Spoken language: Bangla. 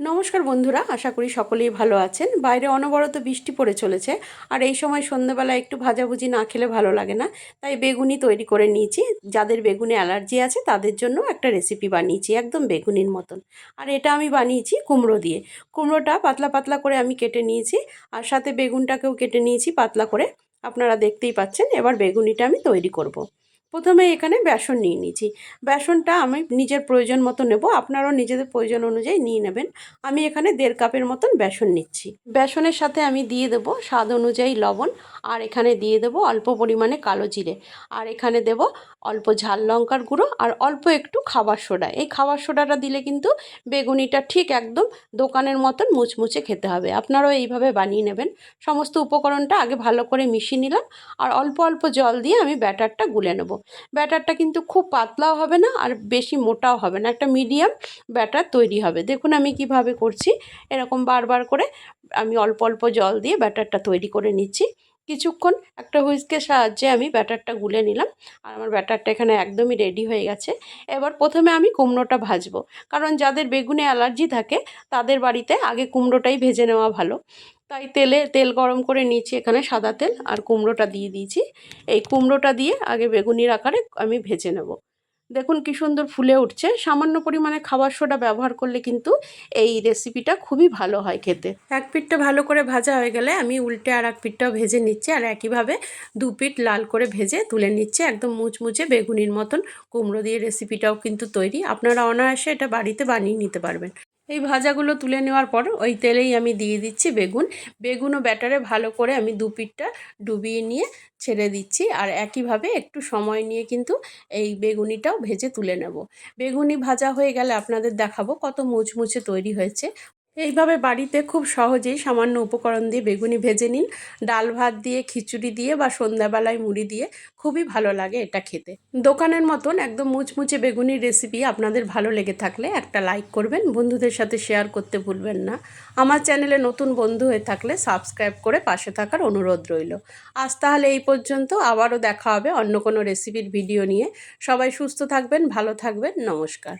নমস্কার বন্ধুরা, আশা করি সকলেই ভালো আছেন। বাইরে অনবরত বৃষ্টি পড়ে চলেছে, আর এই সময় সন্ধ্যেবেলা একটু ভাজাভুজি না খেলে ভালো লাগে না, তাই বেগুনি তৈরি করে নিয়েছি। যাদের বেগুনে অ্যালার্জি আছে, তাদের জন্য একটা রেসিপি বানিয়েছি, একদম বেগুনির মতন। আর এটা আমি বানিয়েছি কুমড়ো দিয়ে। কুমড়োটা পাতলা পাতলা করে আমি কেটে নিয়েছি, আর সাথে বেগুনটাকেও কেটে নিয়েছি পাতলা করে। আপনারা দেখতেই পাচ্ছেন, এবার বেগুনিটা আমি তৈরি করব। প্রথমে এখানে বেসন নিয়ে নিয়েছি। বেসনটা আমি নিজের প্রয়োজন মতো নেব, আপনারাও নিজেদের প্রয়োজন অনুযায়ী নিয়ে নেবেন। আমি এখানে দেড় কাপের মতন বেসন নিচ্ছি। বেসনের সাথে আমি দিয়ে দেব স্বাদ অনুযায়ী লবণ। আর এখানে দিয়ে দেব অল্প পরিমাণে কালো জিরে। আর এখানে দেব অল্প ঝাল লঙ্কার গুঁড়ো আর অল্প একটু খাবার সোডা। এই খাবার সোডাটা দিলে কিন্তু বেগুনিটা ঠিক একদম দোকানের মতন মুচমুচে খেতে হবে। আপনারাও এইভাবে বানিয়ে নেবেন। সমস্ত উপকরণটা আগে ভালো করে মিশিয়ে নিলাম আর অল্প অল্প জল দিয়ে আমি ব্যাটারটা গুলে নেব। ব্যাটারটা কিন্তু খুব পাতলাও হবে না আর বেশি মোটাও হবে না। একটা মিডিয়াম ব্যাটার তৈরি হবে। দেখুন আমি কীভাবে করছি। এরকম বারবার করে আমি অল্প অল্প জল দিয়ে ব্যাটারটা তৈরি করে নিচ্ছি। কিছুক্ষণ একটা হুইস্কের সাহায্যে আমি ব্যাটারটা গুলে নিলাম। আর আমার ব্যাটারটা এখানে একদমই রেডি হয়ে গেছে। এবার প্রথমে আমি কুমড়োটা ভাজবো। কারণ যাদের বেগুনে অ্যালার্জি থাকে, তাদের বাড়িতে আগে কুমড়োটাই ভেজে নেওয়া ভালো। তাই তেলে, তেল গরম করে নিয়েছি এখানে সাদা তেল। আর কুমড়োটা দিয়ে দিয়েছি। এই কুমড়োটা দিয়ে আগে বেগুনির আকারে আমি ভেজে নেব। দেখুন কী সুন্দর ফুলে উঠছে। সামান্য পরিমাণে খাবার সোডা ব্যবহার করলে কিন্তু এই রেসিপিটা খুবই ভালো হয় খেতে। এক পিঠটা ভালো করে ভাজা হয়ে গেলে আমি উল্টে আর এক পিঠটাও ভেজে নিচ্ছি আর একইভাবে দু পিঠ লাল করে ভেজে তুলে নিচ্ছে একদম মুচমুচে বেগুনির মতন কুমড়ো দিয়ে রেসিপিটাও কিন্তু তৈরি। আপনারা অনায়াসে এটা বাড়িতে বানিয়ে নিতে পারবেন। এই ভাজাগুলো তুলে নেওয়ার পর ওই তেলেই আমি দিয়ে দিচ্ছি বেগুন। বেগুনও ব্যাটারে ভালো করে আমি দু পিঠটা ডুবিয়ে নিয়ে ছেড়ে দিচ্ছি আর একইভাবে একটু সময় নিয়ে কিন্তু এই বেগুনিটাও ভেজে তুলে নেব। বেগুনি ভাজা হয়ে গেলে আপনাদের দেখাবো কত মুচমুচে তৈরি হয়েছে। এইভাবে বাড়িতে খুব সহজেই সামান্য উপকরণ দিয়ে বেগুনি ভেজে নিন। ডাল ভাত দিয়ে, খিচুড়ি দিয়ে বা সন্ধ্যাবেলায় মুড়ি দিয়ে খুবই ভালো লাগে এটা খেতে। দোকানের মতন একদম মুচমুচে বেগুনির রেসিপি আপনাদের ভালো লেগে থাকলে একটা লাইক করবেন, বন্ধুদের সাথে শেয়ার করতে ভুলবেন না। আমার চ্যানেলে নতুন বন্ধু হয়ে থাকলে সাবস্ক্রাইব করে পাশে থাকার অনুরোধ রইল। আজ তাহলে এই পর্যন্ত, আবারও দেখা হবে অন্য কোনো রেসিপির ভিডিও নিয়ে। সবাই সুস্থ থাকবেন, ভালো থাকবেন, নমস্কার।